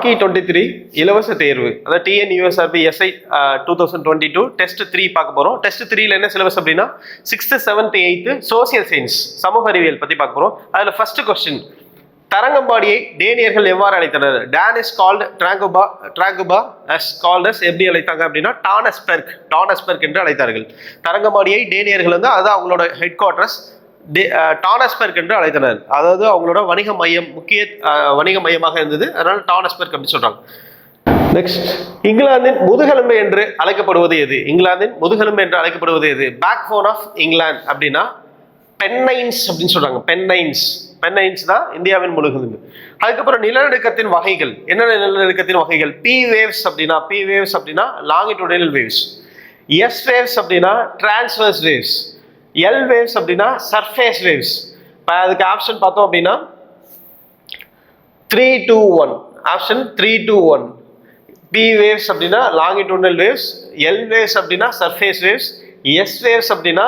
Rakhi twenty three இலவச தேர்வு. அதாவது TNUSRB SI two thousand twenty two test three பார்க்க போகிறோம் டெஸ்ட் த்ரீல என்ன சிலபஸ் அப்படின்னா sixth seventh eighth social science சமூக அறிவியல் பற்றி பார்க்க போகிறோம் அதில் ஃபர்ஸ்ட் கொஸ்டின் தரங்கம்பாடியை டேனியர்கள் எவ்வாறு அழைத்தனர்? Dane is called Tranquebar Tranquebar as called எப்படி அழைத்தாங்க அப்படின்னா டானஸ்பெர்க் டானஸ்பெர்க் என்று அழைத்தார்கள். தரங்கம்பாடியை டேனியர்கள் வந்து அதுதான் அவங்களோட ஹெட் குவார்டர்ஸ் டானஸ்பெர்க் என்று அழைத்தனர். அதாவது அவங்களோட வணிக மையம் முக்கிய வணிக மையமாக இருந்தது. அதனால டானஸ்பெர்க் அப்படின்னு சொல்றாங்க. நெக்ஸ்ட் இங்கிலாந்தின் முதுகெலும்பு என்று அழைக்கப்படுவது எது? இங்கிலாந்தின் முதுகெலும்பு என்று அழைக்கப்படுவது எது? பேக் போன் ஆஃப் இங்கிலாந்து அப்படின்னா பென்னைன்ஸ் அப்படின்னு சொல்றாங்க. பென்னைன்ஸ் பென்னைன்ஸ் தான் இந்தியாவின் முழுகெலும்பு அதுக்கப்புறம் நிலநடுக்கத்தின் வகைகள். என்னென்ன நிலநடுக்கத்தின் வகைகள்? பி வேவ்ஸ் அப்படின்னா பி வேவ்ஸ் அப்படின்னா லாங்கிடியூடல் வேவ்ஸ் எஸ் வேவ்ஸ் அப்படின்னா டிரான்ஸ்வர்ஸ் வேவ்ஸ் எல் வேவ்ஸ் அப்படின்னா சர்ஃபேஸ் வேவ்ஸ் இப்போ அதுக்கு ஆப்ஷன் பார்த்தோம் அப்படின்னா three two one option three two one P waves அப்படின்னா லாங்கிடியூடல் வேவ்ஸ் எல் வேவ்ஸ் அப்படின்னா சர்ஃபேஸ் வேவ்ஸ் எஸ் வேவ்ஸ் அப்படின்னா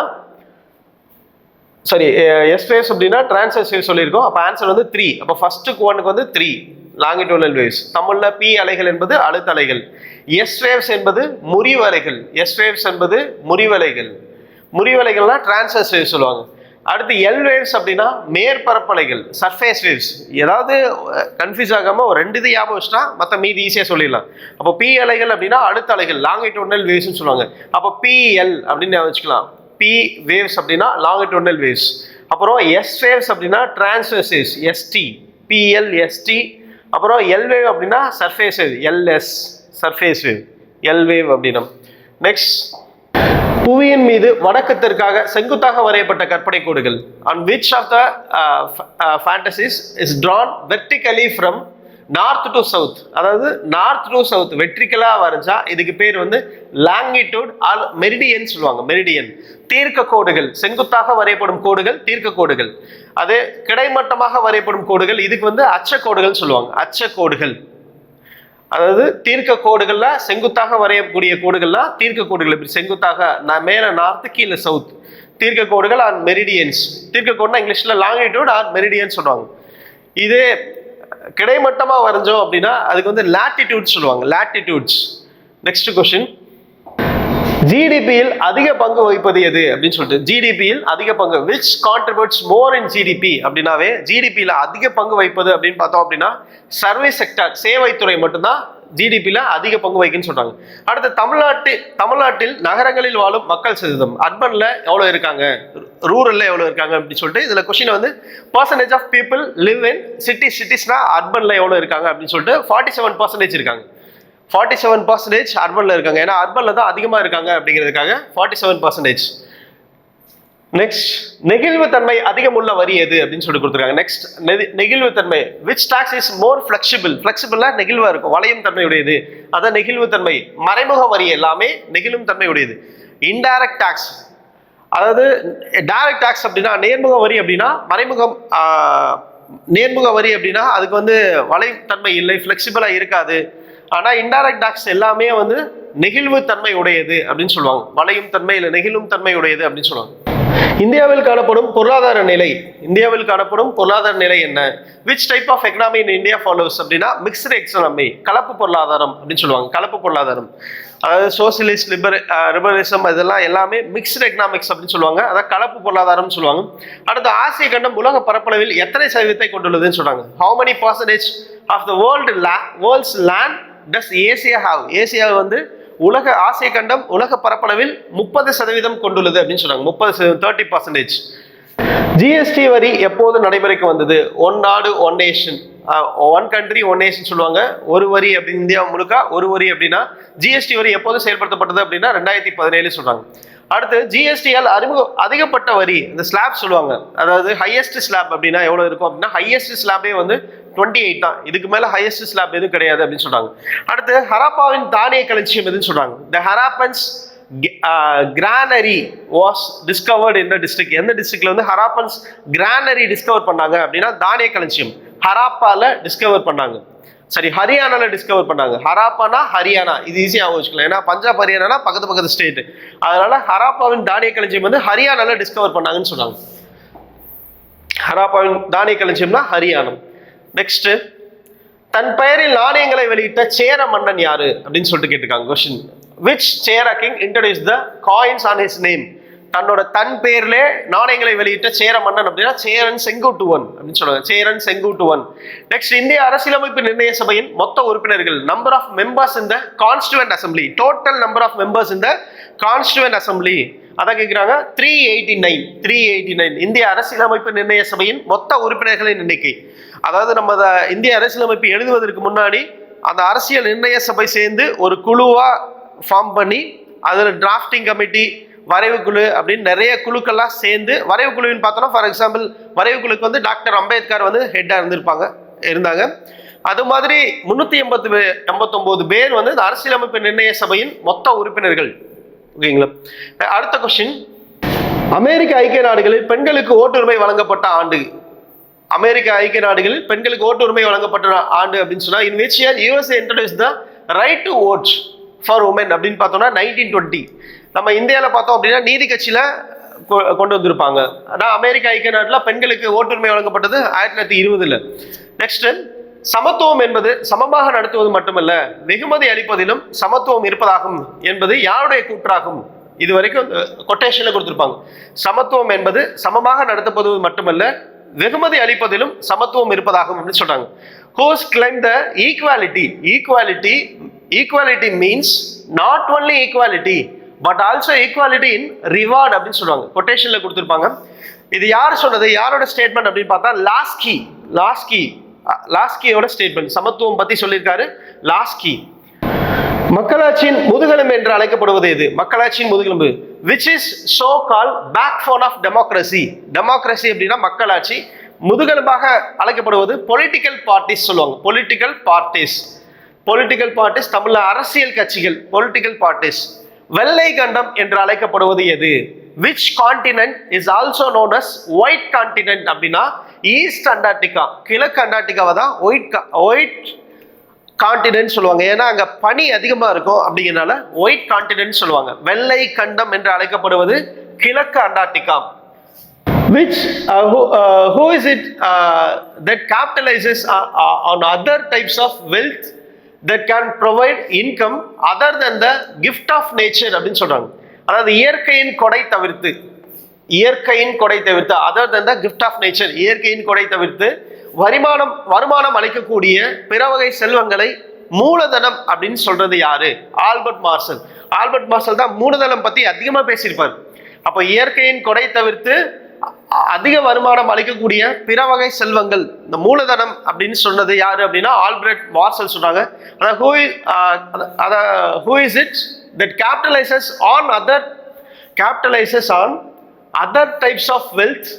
சாரி எஸ் வேவ்ஸ் அப்படின்னா டிரான்சஸ் வேவ் சொல்லியிருக்கோம். அப்போ ஆன்சர் வந்து த்ரீ அப்போ ஃபர்ஸ்ட்டுக்கு ஒனுக்கு வந்து த்ரீ லாங்கிடியூடல் வேவ்ஸ் தமிழில் பி அலைகள் என்பது அழுத்த அலைகள் எஸ் வேவ்ஸ் என்பது முறிவலைகள். எஸ் வேவ்ஸ் என்பது முறிவலைகள். முறிவலைகள்னா டிரான்சஸ் வேவ்ஸ் சொல்லுவாங்க. அடுத்து எல் வேவ்ஸ் அப்படின்னா மேற்பரப்பலைகள் சர்ஃபேஸ் வேவ்ஸ் ஏதாவது கன்ஃபியூஸ் ஆகாம ஒரு ரெண்டு இது ஞாபகம் வச்சுட்டா மற்ற மீதி ஈஸியாக சொல்லிடலாம். அப்போ பி அலைகள் அப்படின்னா அடுத்த அலைகள் லாங்கிடியூடல் வேவ்ஸ்னு சொல்லுவாங்க. அப்போ பிஎல் அப்படின்னு வச்சுக்கலாம். பி வேவ்ஸ் அப்படின்னா லாங்கிடியூடல் வேவ்ஸ் அப்புறம் எஸ் வேவ்ஸ் அப்படின்னா transverse waves ST PL ST அப்புறம் எல் வேவ் அப்படின்னா surface wave LS surface wave L wave அப்படின்னா நெக்ஸ்ட் புவியின் மீது வடக்கத்திற்காக செங்குத்தாக வரையப்பட்ட கற்பனை கோடுகள் on which of the fantasies is drawn vertically from north to south அதாவது நார்த் டு சவுத் வெற்றிக்கலாக வரைஞ்சா இதுக்கு பேர் வந்து லாங்கிடியூட் ஆல் மெரிடியன் சொல்லுவாங்க மெரிடியன் தீர்க்க கோடுகள் செங்குத்தாக வரையப்படும் கோடுகள் தீர்க்க கோடுகள் அது கிடைமட்டமாக வரையப்படும் கோடுகள் இதுக்கு வந்து அச்சக்கோடுகள் சொல்லுவாங்க அச்சக்கோடுகள். அதாவது தீர்க்க கோடுகள்ல செங்குத்தாக வரையக்கூடிய கோடுகள்லாம் தீர்க்க கோடுகள் இப்படி செங்குத்தாக நான் மேல நார்த்து கீழே சவுத் தீர்க்க கோடுகள் ஆர் மெரிடியன்ஸ் தீர்க்க கோடுனா இங்கிலீஷ்ல லாங்கிடியூட் ஆர் மெரிடியன் சொல்லுவாங்க. இதே கிடைமட்டமா வரைஞ்சோம் அப்படின்னா அதுக்கு வந்து லாட்டிடியூட் சொல்லுவாங்க. லாட்டிடியூட்ஸ் நெக்ஸ்ட் கொஸ்டின் ஜிடிபியில் அதிக பங்கு வகிப்பது எது அப்படின்னு சொல்லிட்டு ஜிடிபியில் அதிக பங்கு which contributes more in GDP அப்படின்னாவே ஜிடிபியில் அதிக பங்கு வகிப்பது அப்படின்னு பார்த்தோம் அப்படின்னா சர்வீஸ் செக்டர் சேவைத்துறை மட்டும்தான் ஜிடிபியில் அதிக பங்கு வகிக்குன்னு சொல்கிறாங்க அடுத்து தமிழ்நாட்டு தமிழ்நாட்டில் நகரங்களில் வாழும் மக்கள் சதவீதம் அர்பனில் எவ்வளோ இருக்காங்க? ரூரலில் எவ்வளோ இருக்காங்க அப்படின்னு சொல்லிட்டு இதில் கொஷினை வந்து percentage of people live in city சிட்டிஸ்னால் அர்பனில் எவ்வளோ இருக்காங்க அப்படின்னு சொல்லிட்டு ஃபார்ட்டி செவன் பர்சன்டேஜ் இருக்காங்க. ஃபார்ட்டி செவன் பர்சன்டேஜ் அர்பனில் இருக்காங்க. ஏன்னா அர்பனில் தான் அதிகமாக இருக்காங்க அப்படிங்கிறதுக்காக ஃபார்ட்டி செவன் பர்சன்டேஜ் நெக்ஸ்ட் நெகிழ்வுத்தன்மை அதிகமுள்ள வரி எது அப்படின்னு சொல்லி கொடுத்துருக்காங்க. நெக்ஸ்ட் நெகிழ்வுத்தன்மை. Which tax is more flexible ஃபிளெக்சிபிளாக நெகிழ்வாக இருக்கும். வளையும் தன்மை உடையது அதான் நெகிழ்வுத்தன்மை. மறைமுக வரி எல்லாமே நெகிழும் தன்மையுடையது. இன்டைரக்ட் டாக்ஸ் அதாவது டைரக்ட் டாக்ஸ் அப்படின்னா நேர்முக வரி அப்படின்னா மறைமுகம் நேர்முக வரி அப்படின்னா அதுக்கு வந்து வலைத்தன்மை இல்லை. ஃப்ளெக்சிபிளாக இருக்காது. ஆனால் இன்டைரக்ட் டாக்ஸ் எல்லாமே வந்து நெகிழ்வு தன்மை உடையது அப்படின்னு சொல்லுவாங்க. வளையும் தன்மை இல்லை நெகிழும் தன்மை உடையது அப்படின்னு சொல்லுவாங்க. இந்தியாவில் காணப்படும் பொருளாதார நிலை இந்தியாவில் காணப்படும் பொருளாதார நிலை என்ன? Which type of economy in India follows அப்படின்னா மிக்சடு எக்கனாமி கலப்பு பொருளாதாரம் அப்படின்னு சொல்லுவாங்க. கலப்பு பொருளாதாரம். அதாவது சோசியலிஸ்ட் லிபர் லிபரலிசம் இதெல்லாம் எல்லாமே மிக்சடு எக்கனாமிக்ஸ் அப்படின்னு சொல்லுவாங்க. அதாவது கலப்பு பொருளாதாரம்னு சொல்லுவாங்க. அடுத்து ஆசிய கண்டம் உலக பரப்பளவில் எத்தனை சதவீதத்தை கொண்டுள்ளதுன்னு சொல்றாங்க. How many percentage of the world world's land does Asia have Asia வந்து உலக ஆசிய கண்டம் உலக பரப்பளவில் முப்பது சதவீதம் கொண்டுள்ளது அப்படின்னு சொன்னாங்க. முப்பது தேர்ட்டி பர்சன்டேஜ் ஜிஎஸ்டி வரி எப்போது நடைமுறைக்கு வந்தது? ஒன் நாடு one nation one country one nation சொல்லுவாங்க. ஒரு வரி அப்படி இந்தியா முழுக்க ஒரு வரி அப்படின்னா ஜிஎஸ்டி வரி எப்போது செயல்படுத்தப்பட்டது அப்படின்னா ரெண்டாயிரத்தி பதினேழு சொல்றாங்க. அடுத்து ஜிஎஸ்டியால் அறிமுக அதிகப்பட்ட வரி இந்த ஸ்லாப் சொல்லுவாங்க. அதாவது ஹையஸ்ட் ஸ்லாப் அப்படின்னா எவ்வளோ இருக்கும் அப்படின்னா ஹையஸ்ட் ஸ்லாபே வந்து டுவெண்ட்டி எயிட் தான். இதுக்கு மேலே ஹையஸ்ட் ஸ்லாப் எதுவும் கிடையாது அப்படின்னு சொல்கிறாங்க அடுத்து ஹராப்பாவின் தானிய களஞ்சியம் எதுன்னு சொல்கிறாங்க the Harappans granary was discovered இந்த டிஸ்ட்ரிக்ட் எந்த டிஸ்ட்ரிக்ட்ல வந்து ஹராப்பன்ஸ் கிரானரி டிஸ்கவர் பண்ணாங்க அப்படின்னா தானிய களஞ்சியம் ஹராப்பால டிஸ்கவர் பண்ணாங்க. சரி ஹரியானால டிஸ்கவர் பண்ணாங்க. ஹராப்பானா? ஹரியானா. இது ஈஸியாக வச்சுக்கலாம் ஏன்னா பஞ்சாப் ஹரியானா பக்கத்து பக்கத்து ஸ்டேட் அதனால ஹராப்பாவின் தானிய களஞ்சியம் வந்து ஹரியானால டிஸ்கவர் பண்ணாங்கன்னு சொன்னாங்க. ஹராப்பாவின் தானிய களஞ்சியம்னா ஹரியானம் நெக்ஸ்ட் தன் பெயரில் நாணயங்களை வெளியிட்ட சேர மன்னன் யாரு? அப்படின்னு சொல்லிட்டு கேட்டிருக்காங்க question which Chera king introduce the coins on his name தன்னோட தன் பேர்ல நாணயங்களை வெளியிட்ட சேர மன்னன் அப்படின்னா சேரன் செங்குட்டுவன் அப்படின்னு சொல்லுவாங்க. சேரன் செங்குட்டுவன். நெக்ஸ்ட் இந்திய அரசியலமைப்பு நிர்ணய சபையின் மொத்த உறுப்பினர்கள் நம்பர் ஆஃப் மெம்பர்ஸ் இந்த constituent assembly total number of members இந்த கான்ஸ்டுவன்ட் அசம்பிளி அதான் கேட்குறாங்க three eighty nine three eighty nine இந்திய அரசியலமைப்பு நிர்ணய சபையின் மொத்த உறுப்பினர்களின் எண்ணிக்கை. அதாவது நம்ம இந்திய அரசியலமைப்பு எழுதுவதற்கு முன்னாடி அந்த அரசியல் நிர்ணய சபை சேர்ந்து ஒரு குழுவாக ஃபார்ம் பண்ணி அதில் டிராஃப்டிங் கமிட்டி வரைவு குழு அப்படின்னு நிறைய குழுக்கள்லாம் சேர்ந்து வரைவு குழுவின்னு பார்த்தோம்னா ஃபார் எக்ஸாம்பிள் வரைவு குழுக்கு வந்து டாக்டர் அம்பேத்கர் வந்து ஹெட்டாக இருந்திருப்பாங்க இருந்தாங்க. அது மாதிரி முன்னூற்றி எண்பத்து எண்பத்தொம்போது பேர் வந்து இந்த அரசியலமைப்பு நிர்ணய சபையின் மொத்த உறுப்பினர்கள். ஓகேங்களா? அடுத்த கொஸ்டின் அமெரிக்க ஐக்கிய நாடுகளில் பெண்களுக்கு ஓட்டுரிமை வழங்கப்பட்ட ஆண்டு. அமெரிக்க ஐக்கிய நாடுகளில் பெண்களுக்கு ஓட்டுரிமை வழங்கப்பட்ட ஆண்டு அப்படின்னு சொன்னால் in which year USA introduce the right to vote for woman அப்படின்னு பார்த்தோம்னா நைன்டீன் டுவெண்ட்டி நம்ம இந்தியாவில் பார்த்தோம் அப்படின்னா நீதி கட்சியில் கொ- கொண்டு வந்திருப்பாங்க. ஆனால் அமெரிக்க ஐக்கிய நாட்டில் பெண்களுக்கு ஓட்டுரிமை வழங்கப்பட்டது ஆயிரத்தி தொள்ளாயிரத்தி இருபதுல. நெக்ஸ்ட் சமத்துவம் என்பது சமமாக நடத்துவது மட்டுமல்ல வெகுமதி அளிப்பதிலும் சமத்துவம் இருப்பதாகும் என்பது யாருடைய கூற்றாகும்? இது வரைக்கும் கொட்டேஷனில் கொடுத்துருப்பாங்க. சமத்துவம் என்பது சமமாக நடத்தப்படுவது மட்டுமல்ல வெகுமதி அளிப்பதிலும் சமத்துவம் இருப்பதாகும் அப்படின்னு சொல்றாங்க. Whose claim the equality equality equality means not only equality but also equality in reward அப்படின்னு சொல்லுவாங்க. கொட்டேஷனில் கொடுத்துருப்பாங்க. இது யார் சொன்னது? யாரோட ஸ்டேட்மெண்ட் அப்படின்னு பார்த்தா லாஸ்கி லாஸ்கி லாஸ்கியோட ஸ்டேட்மெண்ட் சமத்துவம் பற்றி சொல்லியிருக்காரு லாஸ்கி மக்களாட்சியின் முதுகெலும்பு என்று அழைக்கப்படுவது எது? மக்களாட்சியின் முதுகெலும்பு. Which is so call back bone of democracy democracy அப்படின்னா மக்களாட்சி. முதுகெலும்பாக அழைக்கப்படுவது பொலிட்டிக்கல் பார்ட்டிஸ் சொல்லுவாங்க. பொலிட்டிக்கல் பார்ட்டிஸ் பொலிட்டிக்கல் பார்ட்டிஸ் தமிழில் அரசியல் கட்சிகள். பொலிட்டிக்கல் பார்ட்டிஸ் வெள்ளை கண்டம் என்று அழைக்கப்படுவது எது? Which continent is also known as white continent அப்படின்னா ஈஸ்ட் அண்டார்டிகா கிழக்கு அண்டார்டிகாவை தான் ஒயிட் ஒயிட் கான்டினென்ட் சொல்லுவாங்க. ஏன்னா அங்கே பனி அதிகமாக இருக்கும் அப்படிங்கிறனால ஒயிட் கான்டினென்ட் சொல்லுவாங்க. வெள்ளை கண்டம் என்று அழைக்கப்படுவது கிழக்கு Antarctica which uh, who, uh, who is it uh, that capitalizes uh, uh, on other types of wealth? That can provide income other than the gift of nature அப்படின்னு சொல்கிறாங்க அதாவது இயற்கையின் கொடை தவிர்த்து இயற்கையின் கொடை தவிர்த்து other than the gift of nature இயற்கையின் கொடை தவிர்த்து வருமானம் வருமானம் அளிக்கக்கூடிய பிற வகை செல்வங்களை மூலதனம் அப்படின்னு சொல்றது யாரு? Albert marshal. ஆல்பர்ட் மார்சல் தான் மூலதனம் பத்தி அதிகமா பேசியிருப்பார். அப்போ இயற்கையின் கொடை தவிர்த்து அதிக வருமானம் அளிக்கக்கூடிய பிற வகை செல்வங்கள். இந்த மூலதனம் அப்படின்னு சொன்னது யாரு அப்படின்னா ஆல்பர்ட் மார்சல் சொன்னாங்க. அதான் ஹூ அத who is it that capitalises on other capitalises on other types of wealth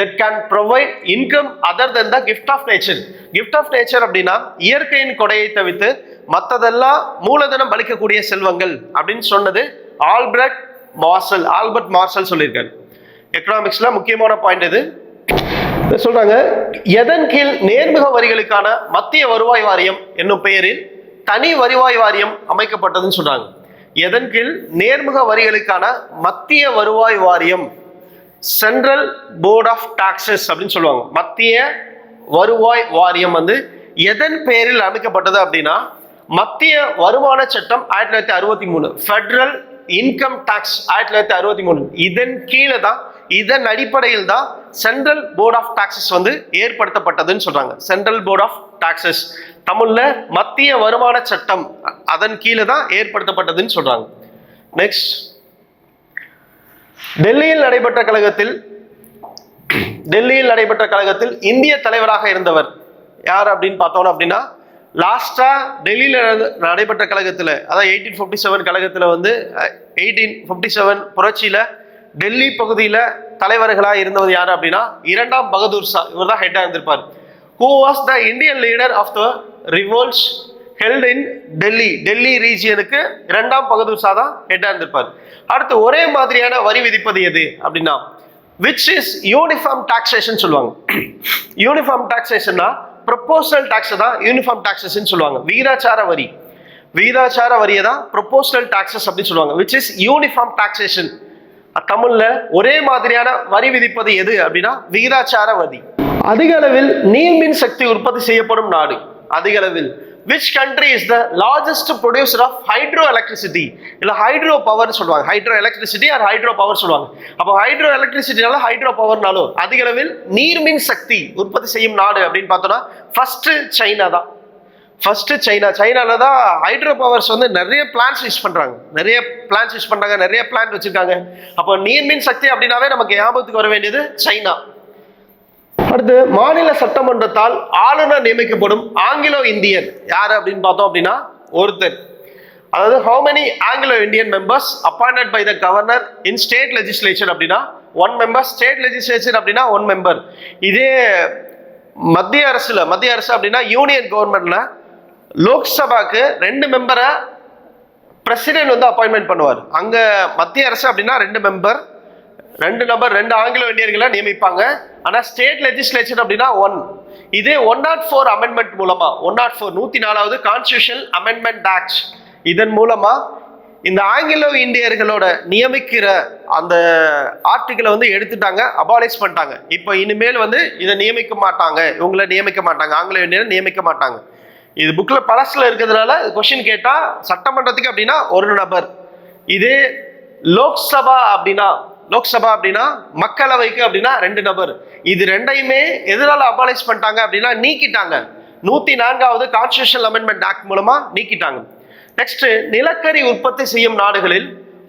that can provide income other than the gift of nature gift of nature அப்படின்னா இயற்கையின் கொடையை தவிர்த்து மற்றதெல்லாம் மூலதனம் அளிக்கக்கூடிய செல்வங்கள் அப்படின்னு சொன்னது ஆல்பர்ட் மார்சல் ஆல்பர்ட் மார்சல் சொல்லியிருக்காரு. எக்கனாமிக்ஸில் முக்கியமான பாயிண்ட் இது. சொல்றாங்க எதன் கீழ் நேர்முக வரிகளுக்கான மத்திய வருவாய் வாரியம் என்னும் பெயரில் தனி வருவாய் வாரியம் அமைக்கப்பட்டதுன்னு சொல்றாங்க. எதன் கீழ் நேர்முக வரிகளுக்கான மத்திய வருவாய் வாரியம்? சென்ட்ரல் போர்ட் ஆஃப் டாக்ஸஸ் அப்படின்னு சொல்லுவாங்க. மத்திய வருவாய் வாரியம் வந்து எதன் பெயரில் அமைக்கப்பட்டது அப்படின்னா மத்திய வருமான சட்டம் ஆயிரத்தி தொள்ளாயிரத்தி அறுபத்தி மூணு ஃபெடரல் இன்கம் டாக்ஸ் ஆயிரத்தி தொள்ளாயிரத்தி அறுபத்தி மூணு. இதன் கீழே தான் இதன் அடிப்படையில் தான் சென்ட்ரல் போர்ட் ஆஃப் டாக்ஸஸ் வந்து ஏற்படுத்தப்பட்டதுன்னு சொல்றாங்க. சென்ட்ரல் போர்ட் ஆஃப் டாக்ஸஸ் தமிழ்ல மத்திய வருமான சட்டம் அதன் கீழே தான் ஏற்படுத்தப்பட்டதுன்னு சொல்றாங்க. நெக்ஸ்ட் டெல்லியில் நடைபெற்ற கழகத்தில் டெல்லியில் நடைபெற்ற கழகத்தில் இந்திய தலைவராக இருந்தவர் யார் அப்படின்னு பார்த்தோம் அப்படின்னா லாஸ்டா டெல்லியில் நடைபெற்ற கழகத்தில் அதாவது எயிட்டீன் ஃபிஃப்டி செவன் கழகத்தில் வந்து எயிட்டீன் ஃபிஃப்டி செவன் புரட்சியில் டெல்லி பகுதியில் தலைவர்களாக இருந்தவர் யார் அப்படின்னா இரண்டாம் பகதூர் ஷா இவர் தான் ஹெட்டாக இருந்திருப்பார். Who was the Indian leader of the revolts held in Delhi Delhi ரீஜியனுக்கு இரண்டாம் பகதூர் ஷா தான் ஹெட்டாக இருந்திருப்பார். அடுத்து ஒரே மாதிரியான வரி விதிப்பது எது அப்படின்னா விச் இஸ் யூனிஃபார்ம் டாக்ஸேஷன் சொல்லுவாங்க. யூனிஃபார்ம் டாக்ஸேஷன்னா ப்ரொபோசல் டாக்ஸ் தான் யூனிஃபார்ம் டாக்ஸஸ்ன்னு சொல்லுவாங்க. விகிதாச்சார வரி. விகிதாச்சார வரியை தான் ப்ரொபோசல் டாக்ஸஸ் அப்படின்னு சொல்லுவாங்க விச் இஸ் யூனிஃபார்ம் டாக்ஸேஷன் தமிழ்ல ஒரே மாதிரியான வரி விதிப்பது எது அப்படின்னா விகிதாச்சார வரி அதிக அளவில் நீர்மின் சக்தி உற்பத்தி செய்யப்படும் நாடு. அதிக அளவில். Which country is the largest producer of hydro electricity இல்லை ஹைட்ரோ பவர் சொல்லுவாங்க. Hydro electricity or hydro power சொல்லுவாங்க. அப்போ ஹைட்ரோ எலக்ட்ரிசிட்டினால ஹைட்ரோ பவர்னாலும் அதிக அளவில் நீர்மின் சக்தி உற்பத்தி செய்யும் நாடு அப்படின்னு பார்த்தோம்னா ஃபர்ஸ்ட் சைனா தான். ஃபர்ஸ்ட் சைனா சைனால தான் ஹைட்ரோ பவர்ஸ் வந்து நிறைய பிளான்ஸ் யூஸ் பண்ணுறாங்க நிறைய பிளான்ஸ் யூஸ் பண்ணுறாங்க நிறைய பிளான்ட் வச்சுருக்காங்க. அப்போ நீர்மின் சக்தி அப்படின்னாவே நமக்கு ஞாபகத்துக்கு வர வேண்டியது சைனா அடுத்து மாநில சட்டமன்றத்தால் ஆளுநர் நியமிக்கப்படும் ஆங்கிலோ இந்தியன். யார் அப்படின்னு பார்த்தோம் அப்படின்னா ஒருத்தர். அதாவது how many Anglo Indian members appointed by the governor in state legislature அப்படின்னா ஒன் மெம்பர் ஸ்டேட் லெஜிஸ்லேச்சர் அப்படின்னா ஒன் மெம்பர் இதே மத்திய அரசில் மத்திய அரசு அப்படின்னா யூனியன் கவர்மெண்ட்டில் லோக்சபாக்கு ரெண்டு மெம்பரை பிரசிடென்ட் வந்து அப்பாயின்மெண்ட் பண்ணுவார். அங்கே மத்திய அரசு அப்படின்னா ரெண்டு மெம்பர் ரெண்டு நம்பர் ரெண்டு ஆங்கில இந்தியர்களை நியமிப்பாங்க. ஆனால் ஸ்டேட் லெஜிஸ்லேச்சர் அப்படின்னா ஒன் இதே ஒன் நாட் ஃபோர் அமெண்ட்மெண்ட் மூலமா ஒன் நாட் ஃபோர் நூத்தி நாலாவது கான்ஸ்டியூஷன் அமெண்ட்மெண்ட் ஆக்ட் இதன் மூலமா இந்த ஆங்கிலோ இந்தியர்களோட நியமிக்கிற அந்த ஆர்டிகளை வந்து எடுத்துட்டாங்க அபாலிஷ் பண்ணிட்டாங்க. இப்போ இனிமேல் வந்து இதை நியமிக்க மாட்டாங்க இவங்களை நியமிக்க மாட்டாங்க ஆங்கிலோ இந்தியரை நியமிக்க மாட்டாங்க. இது புக்கில் பழசில் இருக்கிறதுனால கொஷின் கேட்டால் சட்டமன்றத்துக்கு அப்படின்னா ஒரு நபர். இது லோக்சபா அப்படின்னா லோக்சபா அப்படின்னா மக்களவைக்கு அப்படின்னா ரெண்டு நபர். இது ரெண்டையுமே எதனால அபாலிஷ் பண்ணிட்டாங்க அப்படின்னா நீக்கிட்டாங்க. நூற்றி நான்காவது கான்ஸ்டியூஷன் அமெண்ட்மெண்ட் ஆக்ட் மூலமாக நீக்கிட்டாங்க. நெக்ஸ்ட் நிலக்கரி உற்பத்தி செய்யும் நாடுகளில்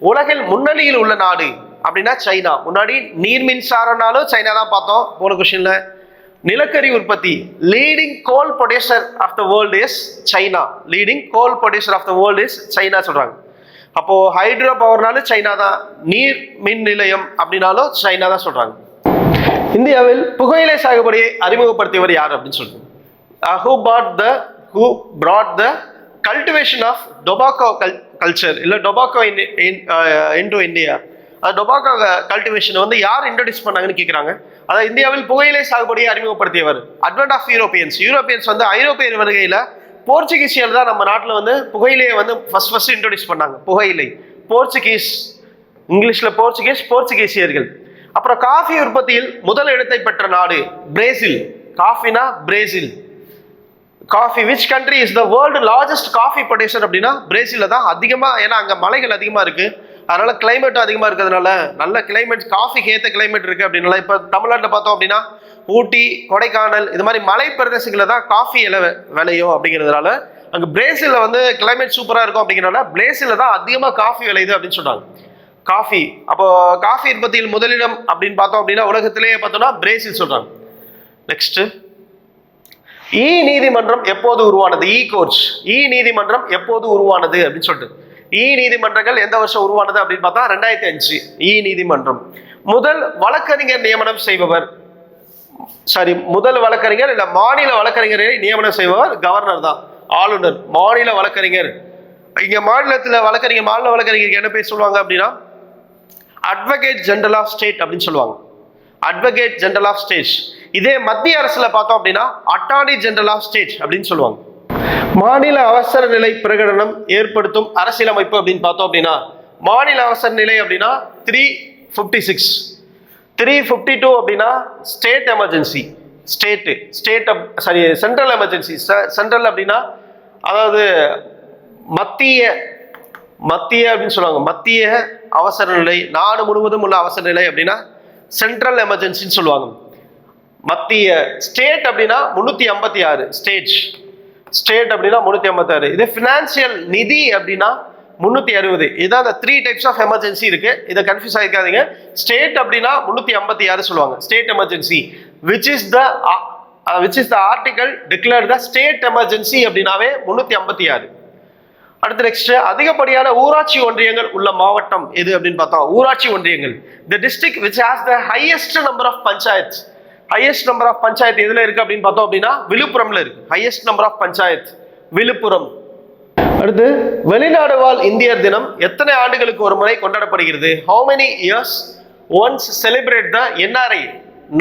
உலகில் முன்னணியில் உள்ள நாடு அப்படின்னா சைனா. முன்னாடி நீர் மின்சாரனாலும் சைனா தான் பார்த்தோம் போன கொஷினில் நிலக்கரி உற்பத்தி. Leading coal producer of the world is China leading coal producer of the world is China சொல்கிறாங்க அப்போ ஹைட்ரோ பவர்னாலும் சைனா தான். நீர் மின் நிலையம் அப்படின்னாலும் சைனா தான் சொல்கிறாங்க இந்தியாவில் புகையிலை சாகுபடியை அறிமுகப்படுத்தியவர் யார் அப்படின்னு சொல்றாங்க who bought the who brought the cultivation of tobacco cul culture இல்லை tobacco in in into India tobacco cultivation வந்து யார் இன்ட்ரடியூஸ் பண்ணாங்கன்னு கேட்குறாங்க அதாவது இந்தியாவில் புகையிலை சாகுபடியை அறிமுகப்படுத்தியவர். அட்வென்ட் ஆஃப் யூரோப்பியன்ஸ் யூரோப்பியன்ஸ் வந்து ஐரோப்பியர் வருகையில் போர்ச்சுகீசியர் தான் நம்ம நாட்டில் வந்து புகையிலையை வந்து ஃபஸ்ட் ஃபஸ்ட் இன்ட்ரடியூஸ் பண்ணாங்க. புகையிலை. போர்ச்சுகீஸ் இங்கிலீஷில் போர்ச்சுகீஸ் போர்ச்சுகீசியர்கள். அப்புறம் காஃபி உற்பத்தியில் முதல் இடத்தை பெற்ற நாடு Brazil. காஃபினா Brazil. Coffee which country is the world largest coffee producer அப்படின்னா பிரேசிலில் தான் அதிகமாக ஏன்னா அங்கே மலைகள் அதிகமாக இருக்குது அதனால கிளைமேட் அதிகமாக இருக்கிறதுனால நல்ல கிளைமேட் காஃபிக்கு ஏற்ற கிளைமேட் இருக்குது அப்படின்னால இப்போ தமிழ்நாட்டில் பார்த்தோம் அப்படின்னா ஊட்டி கொடைக்கானல் இது மாதிரி மலை பிரதேசங்களில் தான் காஃபி இலை விளையும் அப்படிங்கிறதுனால அங்கே பிரேசிலில் வந்து கிளைமேட் சூப்பராக இருக்கும் அப்படிங்கிறனால பிரேசிலில் தான் அதிகமாக காஃபி விளையுது அப்படின்னு சொன்னாங்க காஃபி அப்போ காஃபி உற்பத்தியில் முதலிடம் அப்படின்னு பார்த்தோம் அப்படின்னா உலகத்திலேயே பார்த்தோம்னா பிரேசில் சொல்கிறாங்க நெக்ஸ்ட்டு இ e நீதிமன்றம் எப்போது உருவானது? இ கோர்ட்ஸ் இ நீதிமன்றம் எப்போது உருவானது? அப்படின்னு சொல்லிட்டு. இ நீதிமன்றங்கள் எந்த வருஷம் உருவானது அப்படின்னு பார்த்தா ரெண்டாயிரத்தி அஞ்சு. இ நீதிமன்றம். முதல் வழக்கறிஞர் நியமனம் செய்பவர். சாரி முதல் வழக்கறிஞர் இல்ல மாநில வழக்கறிஞரை நியமனம் செய்பவர் கவர்னர் தான் ஆளுநர். மாநில வழக்கறிஞர். இங்க மாநிலத்துல வழக்கறிஞர் மாநில வழக்கறிஞருக்கு என்ன பேர் சொல்லுவாங்க அப்படின்னா? அட்வொகேட் ஜெனரல் ஆஃப் ஸ்டேட் அப்படின்னு சொல்லுவாங்க. அட்வொகேட் ஜெனரல் ஆஃப் ஸ்டேட் இதே மத்திய அரசுல பார்த்தோம் அப்படின்னா அட்டார்னி ஜெனரல் ஆஃப் ஸ்டேட் அப்படின்னு சொல்லுவாங்க. மாநில அவசர நிலை பிரகடனம் ஏற்படுத்தும் அரசியலமைப்பு அப்படின்னு பார்த்தோம் அப்படின்னா மாநில அவசர நிலை அப்படின்னா three fifty six three fifty two அப்படின்னா state emergency state state sorry central emergency central அப்படின்னா அதாவது மத்திய மத்திய அப்படின்னு சொல்லுவாங்க. மத்திய அவசர நிலை நாடு முழுவதும் உள்ள அவசர நிலை அப்படின்னா சென்ட்ரல் எமர்ஜென்சின்னு சொல்லுவாங்க. மத்திய ஸ்டேட் அப்படின்னா முந்நூற்றி ஐம்பத்தி ஆறு. ஸ்டேட் ஸ்டேட் அப்படின்னா முந்நூற்றி ஐம்பத்தாறு. இது ஃபினான்சியல் நிதி அப்படின்னா முந்நூற்றி அறுபது. இதான் அந்த த்ரீ டைப்ஸ் ஆஃப் எமர்ஜென்சி இருக்கு. இதை கன்ஃபியூஸ் ஆகிக்காதீங்க ஸ்டேட் அப்படின்னா முந்நூற்றி ஐம்பத்தி ஆறு சொல்லுவாங்க state emergency which is the which is the article declare the state emergency அப்படின்னாவே முந்நூற்றி ஐம்பத்தி ஆறு அடுத்து நெக்ஸ்ட் அதிகப்படியான ஊராட்சி ஒன்றியங்கள் உள்ள மாவட்டம் எது அப்படின்னு பார்த்தா ஊராட்சி ஒன்றியங்கள். The district which has the highest number of panchayat highest number of panchayat எதுல இருக்கு அப்படின்னு பார்த்தோம் அப்படின்னா விழுப்புரம்ல இருக்கு. Highest number of panchayat Viluppuram. அடுத்து வெளிநாடு வாழ் இந்தியர் தினம் எத்தனை ஆண்டுகளுக்கு ஒரு முறை கொண்டாடப்படுகிறது? How many years once celebrate the NRI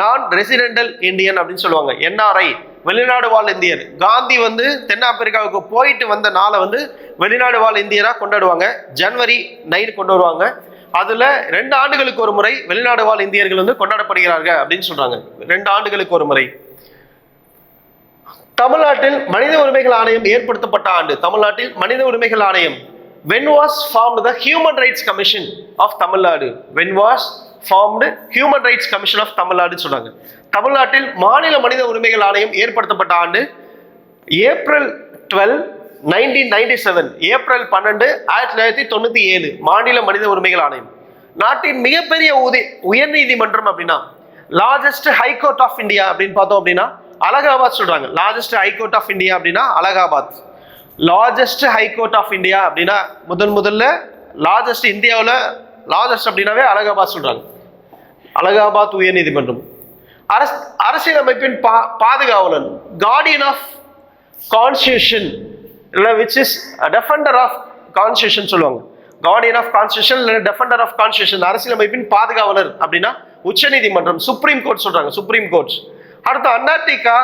non residential Indian அப்படின்னு சொல்லுவாங்க. என்ஆர்ஐ வெளிநாடு வாழ் இந்தியர். காந்தி வந்து தென்னாப்பிரிக்காவுக்கு போயிட்டு வந்த நாளை வந்து வெளிநாடு வாழ் இந்தியராக கொண்டாடுவாங்க. ஜனவரி நைன் கொண்டு வருவாங்க. அதுல ரெண்டு ஆண்டுகளுக்கு ஒரு முறை வெளிநாடு வாழ் இந்தியர்கள் வந்து கொண்டாடப்படுகிறார்கள் அப்படின்னு சொல்றாங்க. ரெண்டு ஆண்டுகளுக்கு ஒரு முறை. தமிழ்நாட்டில் மனித உரிமைகள் ஆணையம் ஏற்படுத்தப்பட்ட ஆண்டு. தமிழ்நாட்டில் மனித உரிமைகள் ஆணையம். When was formed the human rights commission of Tamil Nadu when was formed human rights commission of தமிழ்நாடுன்னு சொன்னாங்க தமிழ்நாட்டில் மாநில மனித உரிமைகள் ஆணையம் ஏற்படுத்தப்பட்ட ஆண்டு April twelve nineteen ninety seven April பன்னெண்டு ஆயிரத்தி தொள்ளாயிரத்தி தொண்ணூற்றி ஏழு மாநில மனித உரிமைகள் ஆணையம். நாட்டின் மிகப்பெரிய உதி உயர் நீதிமன்றம் அப்படின்னா லார்ஜஸ்ட் ஹைகோர்ட் ஆஃப் இந்தியா அப்படின்னு பார்த்தோம் அப்படின்னா அலகாபாத் சொல்கிறாங்க லார்ஜஸ்ட் ஹைகோர்ட் ஆஃப் இந்தியா அப்படின்னா Allahabad. Largest high court of India அப்படின்னா முதன் முதல்ல லார்ஜஸ்ட் இந்தியாவில் லார்ஜஸ்ட் அப்படின்னாவே அலகாபாத் சொல்கிறாங்க அலகாபாத் உயர்நீதிமன்றம். அரசு அரசியலமைப்பின் பா பாதுகாவலன் கார்டியன் ஆஃப் கான்ஸ்டியூஷன் இல்லை which is defender of constitution சொல்லுவாங்க. கார்டியன் ஆஃப் கான்ஸ்டியூஷன் இல்லை டெஃபண்டர் ஆஃப் கான்ஸ்டியூஷன் அரசியலமைப்பின் பாதுகாவலர் அப்படின்னா உச்சநீதிமன்றம் சுப்ரீம் கோர்ட் சொல்றாங்க சுப்ரீம் கோர்ட் அடுத்து அண்டார்டிகா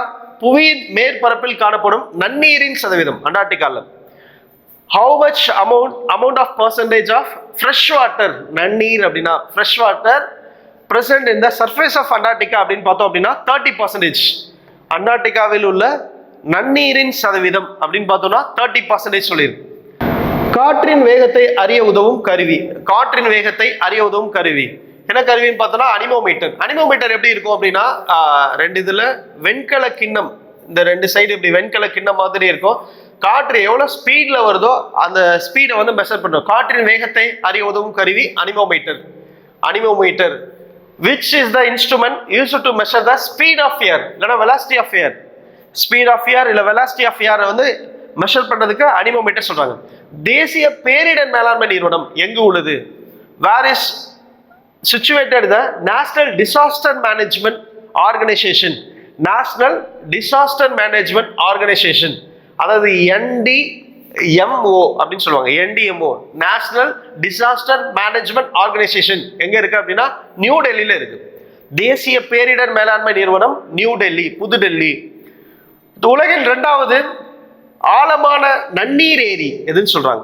புவியின் மேற்பரப்பில் காணப்படும் நன்னீரின் சதவீதம் அண்டார்டிகாவில் how much amount amount of percentage of fresh water நன்னீர் அப்படின்னா ஃப்ரெஷ் வாட்டர் பிரசன்ட் இந்த சர்ஃபேஸ் ஆஃப் அண்டார்டிகா அப்படின்னு பார்த்தோம் அப்படின்னா தேர்ட்டி பர்சன்டேஜ் அண்டார்டிகாவில் உள்ள நன்னீரின் சதவீதம் அப்படின்னு பார்த்தோம்னா தேர்ட்டி பர்சன்டேஜ் சொல்லியிருக்கு. காற்றின் வேகத்தை அறிய உதவும் கருவி. காற்றின் வேகத்தை அறிய உதவும் கருவி. என்ன கருவின்னு பார்த்தோம்னா அனிமோமீட்டர். அனிமோமீட்டர் எப்படி இருக்கும் அப்படின்னா ரெண்டு இதுல வெண்கல கிண்ணம். இந்த ரெண்டு சைடு இப்படி வெண்கல கிண்ணம் மாதிரி இருக்கும். காற்று எவ்வளவு ஸ்பீட்ல வருதோ அந்த ஸ்பீடை வந்து மெஷர் பண்ணும் காற்றின் வேகத்தை அறிய உதவும் கருவி anemometer. Anemometer which is the instrument use to measure the speed of air இல்லைன்னா velocity of air speed of air இல்லை வெலாசிட்டி ஆஃப் ஏரை வந்து மெஷர் பண்ணுறதுக்கு அனிமோமீட்டர் சொல்கிறாங்க தேசிய பேரிடர் மேலாண்மை நிறுவனம் எங்கு உள்ளது? Where is situated the national disaster management organisation national disaster management organisation அதாவது என்டி எம்ஓ அப்படின்னு சொல்லுவாங்க. NDMO national disaster management organisation எங்க இருக்கு அப்படின்னா நியூ டெல்லியில இருக்கு. தேசிய பேரிடர் மேலாண்மை நிறுவனம் நியூ டெல்லி புதுடெல்லி. இந்த உலகின் ரெண்டாவது ஆழமான நன்னீர் ஏரி எதுன்னு சொல்றாங்க.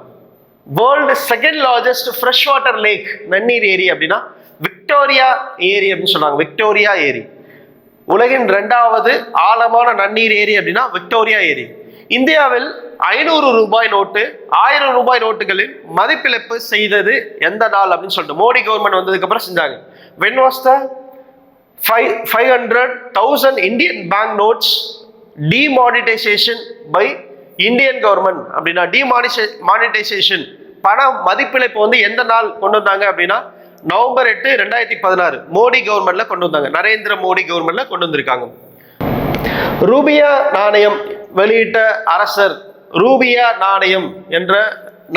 World second largest fresh water lake நன்னீர் ஏரி அப்படின்னா விக்டோரியா ஏரி அப்படின்னு சொல்றாங்க. விக்டோரியா ஏரி. உலகின் ரெண்டாவது ஆழமான நன்னீர் ஏரி அப்படின்னா விக்டோரியா ஏரி. இந்தியாவில் ஐநூறு ரூபாய் நோட்டு ஆயிரம் ரூபாய் நோட்டுகளில் மதிப்பிழப்பு செய்தது எந்த நாள் அப்படின்னு சொல்லிட்டு மோடி கவர்மெண்ட் வந்ததுக்கு அப்புறம் செஞ்சாங்க. When was the five five hundred thousand Indian bank notes demonetisation by Indian government அப்படின்னா டிமானிசே மானிட்டைசேஷன் பண மதிப்பிழப்பு வந்து எந்த நாள் கொண்டு வந்தாங்க அப்படின்னா நவம்பர் எட்டு ரெண்டாயிரத்தி பதினாறு மோடி கவர்மெண்ட்ல கொண்டு வந்தாங்க. நரேந்திர மோடி கவர்மெண்ட்ல கொண்டு வந்திருக்காங்க. ரூபியா நாணயம் வெளியிட்ட அரசர் ரூபியா நாணயம் என்ற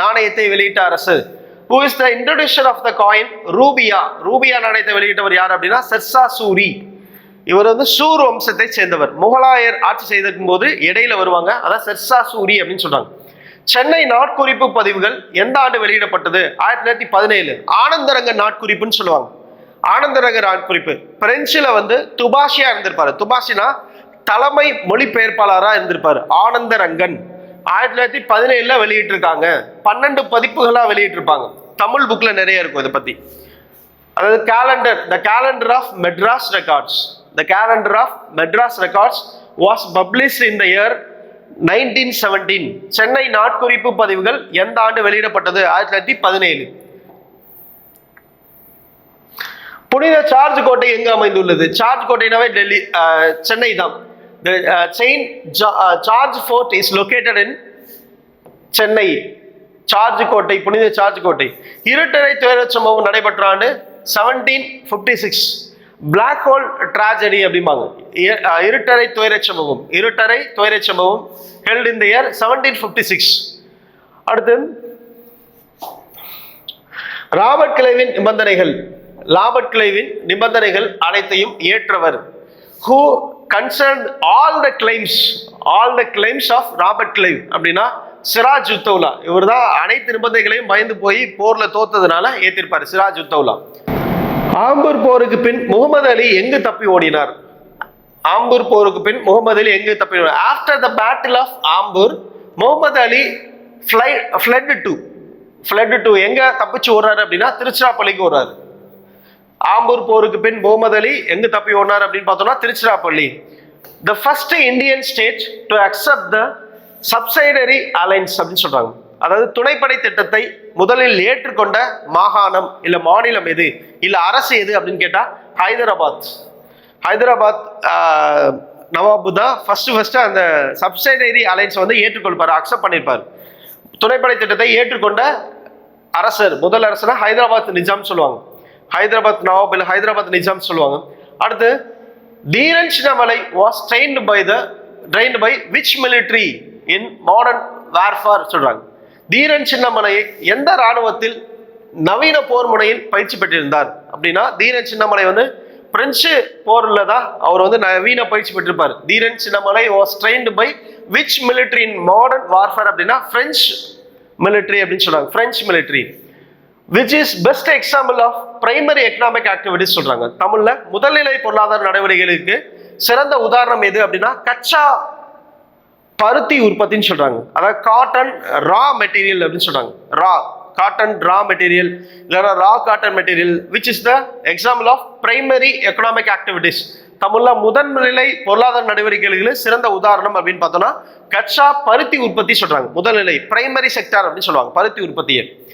நாணயத்தை வெளியிட்ட அரசர் who is the introduction of the coin rupiya. Rupiya நாணயத்தை வெளியிட்டவர் யார் அப்படின்னா செர்சா சூரி. இவர் வந்து சூர் வம்சத்தை சேர்ந்தவர். முகலாயர் ஆட்சி செய்திருக்கும் போது இடையில வருவாங்க. அதான் செர்சா சூரி அப்படின்னு சொல்றாங்க. சென்னை நாட்குறிப்பு பதிவுகள் எந்த ஆண்டு வெளியிடப்பட்டது? ஆயிரத்தி தொள்ளாயிரத்தி பதினேழு. ஆனந்தரங்க நாட்குறிப்புன்னு சொல்லுவாங்க. ஆனந்தரங்க நாட்குறிப்பு. பிரெஞ்சில் வந்து துபாஷியா இருந்திருப்பாரு. துபாஷினா தலைமை மொழிபெயர்ப்பாளரா இருந்திருப்பாரு. ஆனந்தரங்கன். ஆயிரத்தி தொள்ளாயிரத்தி பதினேழுல வெளியிட்டிருக்காங்க. பன்னெண்டு பதிப்புகளா வெளியிட்டிருப்பாங்க. தமிழ் புக்ல நிறைய இருக்கும் இதை பத்தி. அதாவது calendar the calendar of Madras records the calendar of Madras records was published in the year nineteen seventeen Chennai நாட்குறிப்பு பதிவுகள் எந்த ஆண்டு வெளியிடப்பட்டது? ஆயிரத்தி தொள்ளாயிரத்தி பதினேழு. புனித சார்ஜ் கோட்டை எங்கு அமைந்துள்ளது? சார்ஜ் கோட்டைனாவே டெல்லி சென்னை தான். Saint George fort is located in Chennai. George கோட்டை புனித சார்ஜ் கோட்டை. இருட்டரை துயரச் சம்பவம் நடைபெற்ற ஆண்டு seventeen fifty six black hole tragedy அப்படிம்பாங்க. இருட்டரை துயரை துயர சம்பவம் இருட்டரை துயரை சம்பவம் held in the year seventeen fifty six அடுத்து ராபர்ட் கிளைவின் நிபந்தனைகள். ராபர்ட் கிளைவின் நிபந்தனைகள் அனைத்தையும் ஏற்றவர். Who concern all the claims all the claims of Robert Clive அப்படின்னா சிராஜ் உத்தவ்லா இவர் தான் அனைத்து நிபந்தனைகளையும் பயந்து போய் போர்ல தோத்ததுனால ஏற்றிருப்பார் சிராஜ் உத்தவ்லா ஆம்பூர் போருக்கு பின் முகமது அலி எங்கு தப்பி ஓடினார்? ஆம்பூர் போருக்கு பின் முகமது அலி எங்கு தப்பி ஓடினார்? After the battle of Ambur Muhammad Ali fly fled to fled to எங்க தப்பிச்சு ஓடுறாரு அப்படின்னா திருச்சிராப்பள்ளிக்கு ஓடுறாரு. ஆம்பூர் போருக்கு பின் முகமது அலி எங்கு தப்பி ஓடினார் அப்படின்னு பார்த்தோம்னா Tiruchirappalli. The first Indian state to accept the subsidiary alliance அப்படின்னு சொல்றாங்க. அதாவது துணைப்படை திட்டத்தை முதலில் ஏற்றுக்கொண்ட மாகாணம் இல்லை மாநிலம் எது? இல்லை அரசு எது அப்படின்னு கேட்டால் ஹைதராபாத். ஹைதராபாத் நவாபு தான் ஃபஸ்ட்டு ஃபஸ்ட்டு அந்த சப்சைடரி அலைன்ஸ் வந்து ஏற்றுக்கொள்வார் அக்செப்ட் பண்ணியிருப்பார் துணைப்படை திட்டத்தை ஏற்றுக்கொண்ட அரசர் முதல் அரசனா ஹைதராபாத் நிஜாம் சொல்லுவாங்க. ஹைதராபாத் நவாப் இல்லை ஹைதராபாத் நிஜாம் சொல்லுவாங்க. அடுத்து Dheeran Chinnamalai was trained by the trained by which military in modern warfare சொல்கிறாங்க தீரன் சின்னமலை எந்த ராணுவத்தில் நவீன போர் முனையில் பயிற்சி பெற்றிருந்தார்? அப்படின்னா தீரன் சின்னமலை வந்து பிரெஞ்சு போர்ல தான் அவர் வந்து நவீன பயிற்சி பெற்றிருப்பார். Dheeran Chinnamalai was trained by which military in modern warfare அப்படின்னா பிரெஞ்சு மிலிட்ரி அப்படின்னு சொல்றாங்க. French military which is best example of primary economic activities சொல்றாங்க. தமிழ்ல முதல்நிலை பொருளாதார நடவடிக்கைகளுக்கு சிறந்த உதாரணம் எது அப்படின்னா கச்சா பருத்தி உற்பத்தின்னு சொல்றாங்க. அதாவது காட்டன் ரா மெட்டீரியல் அப்படின்னு சொல்றாங்க. ரா காட்டன் ரா மெட்டீரியல் இல்லைன்னா raw cotton material which is the example of primary economic activities தமிழ்ல முதன்நிலை பொருளாதார நடவடிக்கைகளுக்கு சிறந்த உதாரணம் அப்படின்னு பார்த்தோம்னா கச்சா பருத்தி உற்பத்தி சொல்றாங்க. முதல்நிலை பிரைமரி செக்டார் அப்படின்னு சொல்லுவாங்க பருத்தி உற்பத்தியை.